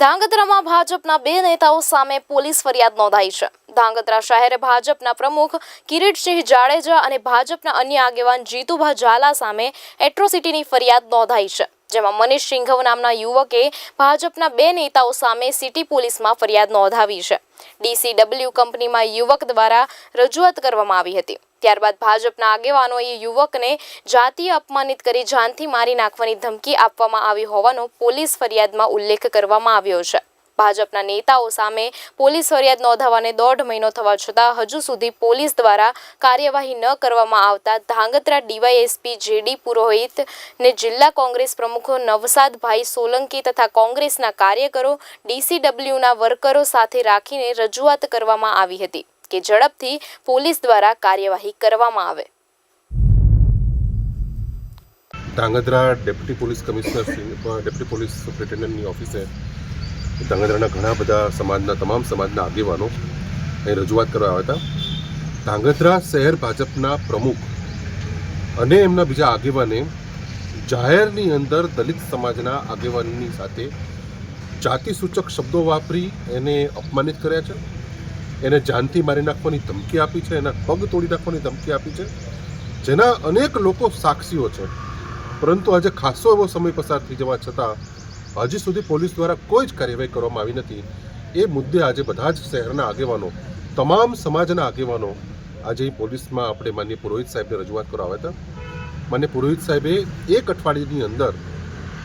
ધાંગધ્રામાં ભાજપના બે નેતાઓ સામે પોલીસ ફરિયાદ નોંધાઈ છે. ધાંગધ્રા શહેરે ભાજપના પ્રમુખ કિરીટસિંહ જાડેજા અને ભાજપના અન્ય આગેવાન જીતુભા ઝાલા સામે એટ્રોસિટીની ફરિયાદ નોંધાઈ છે. જેમાં મનીષ સિંઘવ નામના યુવકે ભાજપના બે નેતાઓ સામે સિટી પોલીસમાં ફરિયાદ નોંધાવી છે. ડીસીડબલ્યુ કંપનીમાં યુવક દ્વારા રજૂઆત કરવામાં આવી હતી. ત્યારબાદ ભાજપના આગેવાનોએ યુવકને જાતીય અપમાનિત કરી જાનથી મારી નાખવાની ધમકી આપવામાં આવી હોવાનો પોલીસ ફરિયાદમાં ઉલ્લેખ કરવામાં આવ્યો છે. ભાજપના નેતાઓ સામે પોલીસ ફરિયાદ નોંધાવાને દોઢ મહિનો થવા છતાં હજુ સુધી પોલીસ દ્વારા કાર્યવાહી ન કરવામાં આવતા ધાંગધ્રા ડીવાયએસપી જેડી પુરોહિત ને જિલ્લા કોંગ્રેસ પ્રમુખ નવસાદભાઈ સોલંકી તથા કોંગ્રેસના કાર્યકરો, ડીસીડબલ્યુના વર્કરો સાથે રાખીને રજૂઆત કરવામાં આવી હતી કે ઝડપથી પોલીસ દ્વારા કાર્યવાહી કરવામાં આવે. Dhrangadhra deputy police commissioner deputy police સુપ્રિન્ટેન્ડન્ટની ઓફિસે ધાંગધ્રાના ઘણા બધા સમાજના, તમામ સમાજના આગેવાનો અહીં રજૂઆત કરવા આવ્યા હતા. ધાંગધ્રા શહેર ભાજપના પ્રમુખ અને એમના બીજા આગેવાને જાહેરની અંદર દલિત સમાજના આગેવાનની સાથે જાતિસૂચક શબ્દો વાપરી એને અપમાનિત કર્યા છે. એને જાનથી મારી નાખવાની ધમકી આપી છે, એના પગ તોડી નાખવાની ધમકી આપી છે. જેના અનેક લોકો સાક્ષીઓ છે. પરંતુ આજે ખાસો એવો સમય પસાર થઈ જવા છતાં હજી સુધી પોલીસ દ્વારા કોઈ જ કાર્યવાહી કરવામાં આવી નથી. એ મુદ્દે આજે બધા જ શહેરના આગેવાનો, તમામ સમાજના આગેવાનો, આજે પોલીસમાં આપણે માન્ય પુરોહિત સાહેબને રજૂઆત કરવા આવ્યા હતા. માન્ય પુરોહિત સાહેબે એક અઠવાડિયાની અંદર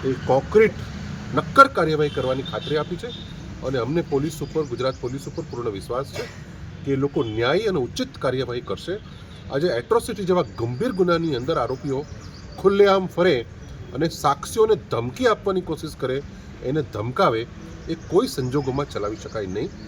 એ કોન્ક્રીટ નક્કર કાર્યવાહી કરવાની ખાતરી આપી છે અને અમને પોલીસ ઉપર, ગુજરાત પોલીસ ઉપર પૂર્ણ વિશ્વાસ છે કે લોકો ન્યાયી અને ઉચિત કાર્યવાહી કરશે. આજે એટ્રોસિટી જેવા ગંભીર ગુનાની અંદર આરોપીઓ ખુલ્લેઆમ ફરે અને સાક્ષીઓને ધમકી આપવાની કોશિશ કરે એને ધમકાવે એ કોઈ સંજોગોમાં ચલાવી શકાય નહીં.